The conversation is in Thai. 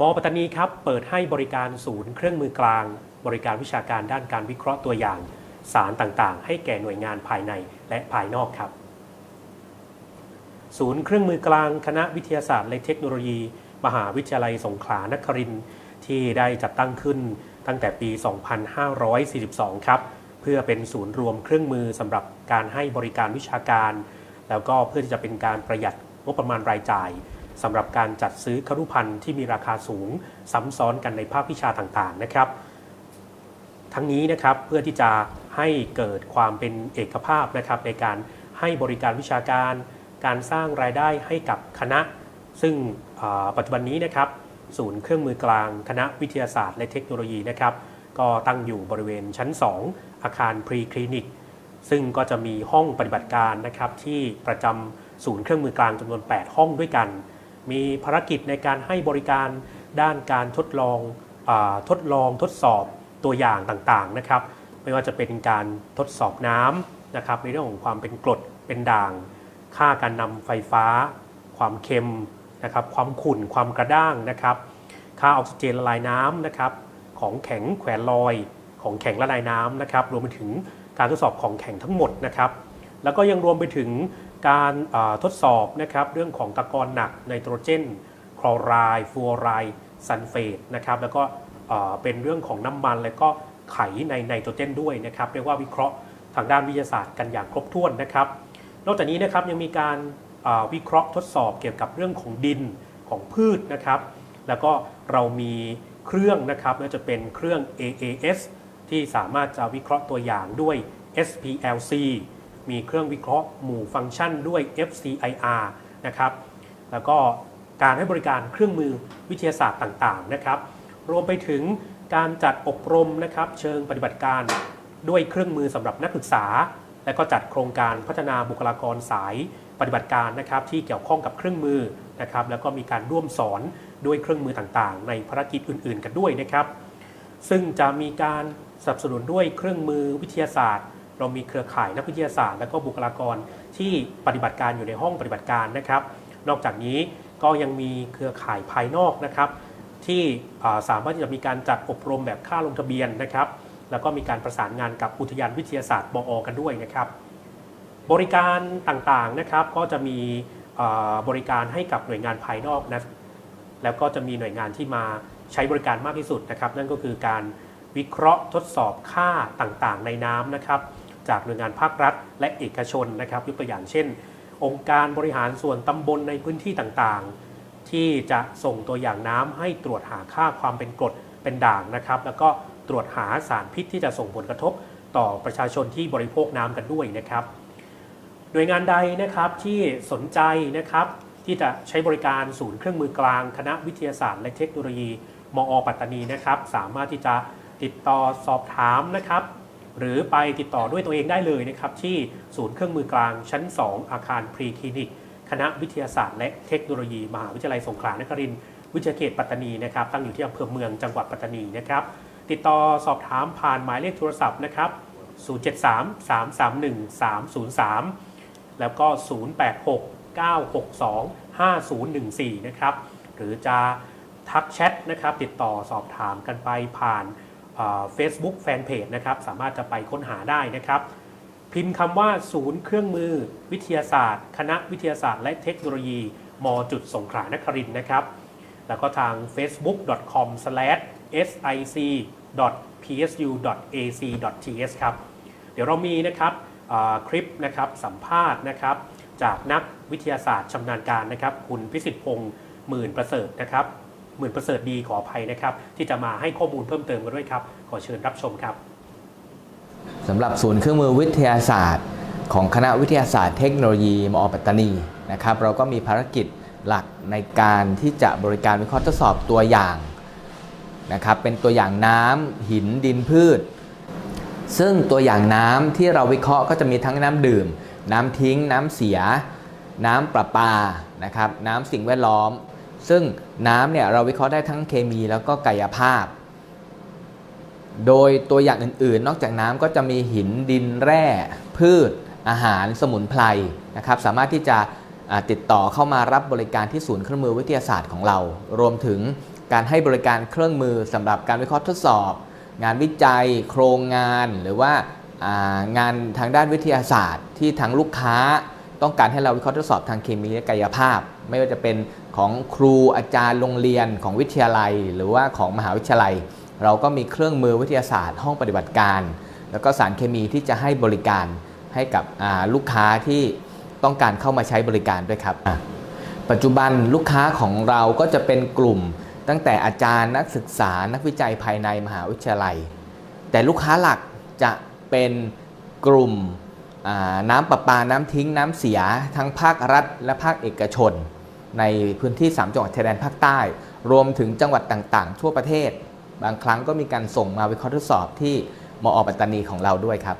มปัตตานีครับเปิดให้บริการศูนย์เครื่องมือกลาง บริการวิชาการด้านการวิเคราะห์ตัวอย่าง สารต่างๆ ให้แก่หน่วยงานภายในและภายนอกครับ ศูนย์เครื่องมือกลางคณะวิทยาศาสตร์และเทคโนโลยี มหาวิทยาลัยสงขลานครินทร์ที่ได้จัดตั้งขึ้นตั้งแต่ปี 2542 ครับ เพื่อเป็นศูนย์รวมเครื่องมือสำหรับการให้บริการวิชาการ แล้วก็เพื่อที่จะเป็นการประหยัดงบประมาณรายจ่าย สำหรับการจัดซื้อครุพันธ์ที่มีราคาสูงซ้ำซ้อนกันในภาควิชาต่างๆนะครับ ทั้งนี้นะครับเพื่อที่จะให้เกิดความเป็นเอกภาพนะครับในการให้บริการวิชาการ การสร้างรายได้ให้กับคณะ ซึ่งปัจจุบันนี้นะครับศูนย์เครื่องมือกลางคณะวิทยาศาสตร์และเทคโนโลยีนะครับก็ตั้งอยู่บริเวณชั้น 2 อาคารพรีคลินิก ซึ่งก็จะมีห้องปฏิบัติการนะครับที่ประจำศูนย์เครื่องมือกลางจำนวน 8 ห้องด้วยกัน มีภารกิจในการให้บริการด้านการทดลองอทดลองทดสอบตัวอย่างต่างๆนะครับไม่ว่าจะเป็นการทดสอบน้ำนะครับในเรื่องของความเป็นกรดเป็นด่าง ค่าการนำไฟฟ้า ความเค็มนะครับความขุ่นความกระด้างนะครับ ค่าออกซิเจนละลายน้ำนะครับของแข็งแขวนลอย ของแข็งละลายน้ำนะครับรวมไปถึงการทดสอบของแข็งทั้งหมดนะครับ แล้วก็ยังรวมไปถึง การทดสอบนะครับเรื่องของตะกอนหนักไนโตรเจนคลอไรด์ฟลูออไรด์ซัลเฟตนะครับแล้วก็เป็นเรื่องของน้ำมันและก็ไขในไนโตรเจนด้วยนะครับเรียกว่าวิเคราะห์ทางด้านวิทยาศาสตร์กันอย่างครบถ้วนนะครับ นอกจากนี้นะครับยังมีการาวิเคราะห์ทดสอบเกี่ยวกับเรื่องของดินของพืชนะครับ แล้วก็เรามีเครื่องนะครับไม่ว่าจะเป็นเครื่อง AAS ที่สามารถจะวิเคราะห์ตัวอย่างด้วย SPLC มีเครื่องวิเคราะห์หมู่ฟังก์ชันด้วย FCIR นะครับแล้วก็การให้บริการเครื่องมือวิทยาศาสตร์ต่างๆนะครับ รวมไปถึงการจัดอบรมนะครับ เชิงปฏิบัติการด้วยเครื่องมือสำหรับนักศึกษา และก็จัดโครงการพัฒนาบุคลากรสายปฏิบัติการนะครับที่เกี่ยวข้องกับเครื่องมือนะครับ แล้วก็มีการร่วมสอนด้วยเครื่องมือต่างๆ ในภารกิจอื่น ๆ กันด้วยนะครับ ซึ่งจะมีการสนับสนุนด้วยเครื่องมือวิทยาศาสตร์ เรามีเครือข่ายนักวิทยาศาสตร์ และก็บุคลากรที่ปฏิบัติการอยู่ในห้องปฏิบัติการนะครับ นอกจากนี้ก็ยังมีเครือข่ายภายนอกนะครับ ที่สามารถที่จะมีการจัดอบรมแบบค่าลงทะเบียนนะครับ แล้วก็มีการประสานงานกับอุทยานวิทยาศาสตร์บอกันด้วยนะครับ บริการต่างๆนะครับก็จะมีบริการให้กับหน่วยงานภายนอกนะแล้วก็จะมีหน่วยงานที่มาใช้บริการมากที่สุดนะครับ นั่นก็คือการวิเคราะห์ทดสอบค่าต่างๆ ในน้ำนะครับ จากหน่วยงานภาครัฐ และเอกชนนะครับยกตัวอย่างเช่น องค์การบริหารส่วนตำบลในพื้นที่ต่างๆ ที่จะส่งตัวอย่างน้ำให้ตรวจหาค่าความเป็นกรดเป็นด่างนะครับ แล้วก็ตรวจหาสารพิษที่จะส่งผลกระทบต่อประชาชนที่บริโภคน้ำกันด้วยนะครับ หน่วยงานใดนะครับที่สนใจนะครับที่จะใช้บริการศูนย์เครื่องมือกลาง คณะวิทยาศาสตร์และเทคโนโลยี มอ ปัตตานีนะครับ สามารถที่จะติดต่อสอบถามนะครับ หรือไปติดต่อด้วยตัวเองได้เลยนะครับที่ศูนย์เครื่องมือกลางชั้น 2 อาคารพรีคลินิก คณะวิทยาศาสตร์และเทคโนโลยี มหาวิทยาลัยสงขลานครินทร์วิทยาเขตปัตตานีนะครับตั้งอยู่ที่อำเภอเมืองจังหวัดปัตตานีนะครับติดต่อสอบถามผ่านหมายเลขโทรศัพท์นะครับ 073 331 303 แล้วก็ 086 962 5014 นะครับ หรือจะทักแชทนะครับ ติดต่อสอบถามกันไปผ่าน เฟซบุ๊กแฟนเพจนะครับสามารถจะไปค้นหาได้นะครับ พิมพ์คำว่าศูนย์เครื่องมือ วิทยาศาสตร์ คณะวิทยาศาสตร์ และเทคโนโลยี มจุดสงขลานครินนะครับ แล้วก็ทาง facebook.com/sic.psu.ac.th ครับ เดี๋ยวเรามีนะครับคลิปนะครับสัมภาษณ์นะครับ จากนักวิทยาศาสตร์ชำนาญการนะครับ คุณพิสิทธิพงศ์หมื่นประเสริฐนะครับ หมื่นประเสริฐดีขออภัยนะครับ ที่จะมาให้ข้อมูลเพิ่มเติมกันด้วยครับ ขอเชิญรับชมครับสำหรับศูนย์เครื่องมือวิทยาศาสตร์ ของคณะวิทยาศาสตร์เทคโนโลยีมอปัตตานีนะครับ เราก็มีภารกิจหลักในการที่จะบริการวิเคราะห์ทดสอบตัวอย่างนะครับเป็นตัวอย่างน้ำหินดินพืช ซึ่งตัวอย่างน้ำที่เราวิเคราะห์ก็จะมีทั้งน้ำดื่ม น้ำทิ้ง น้ำเสีย น้ำประปานะครับน้ำสิ่งแวดล้อม ซึ่งน้ำเนี่ยเราวิเคราะห์ได้ทั้งเคมีแล้วก็กายภาพ โดยตัวอย่างอื่นๆ นอกจากน้ำก็จะมีหินดินแร่ พืช อาหารสมุนไพรนะครับ สามารถที่จะติดต่อเข้ามารับบริการที่ศูนย์เครื่องมือวิทยาศาสตร์ของเรา รวมถึงการให้บริการเครื่องมือสำหรับการวิเคราะห์ทดสอบ งานวิจัย โครงงาน หรือว่าอ่างานทางด้านวิทยาศาสตร์ที่ทางลูกค้า ต้องการให้เราวิเคราะห์ทดสอบทางเคมีและกายภาพ ไม่ว่าจะเป็นของครูอาจารย์โรงเรียนของวิทยาลัย หรือว่าของมหาวิทยาลัย เราก็มีเครื่องมือวิทยาศาสตร์ ห้องปฏิบัติการ แล้วก็สารเคมีที่จะให้บริการให้กับลูกค้าที่ต้องการเข้ามาใช้บริการด้วยครับ ปัจจุบันลูกค้าของเราก็จะเป็นกลุ่ม ตั้งแต่อาจารย์นักศึกษานักวิจัยภายในมหาวิทยาลัย แต่ลูกค้าหลักจะเป็นกลุ่ม น้ำประปา น้ำทิ้ง น้ำเสีย ทั้งภาครัฐ และภาคเอกชน ในพื้นที่ 3 จังหวัดชายแดนภาคใต้ รวมถึงจังหวัดต่างๆ ทั่วประเทศ บางครั้งก็มีการส่งมาวิเคราะห์ทดสอบที่มอปัตตานีของเราด้วยครับ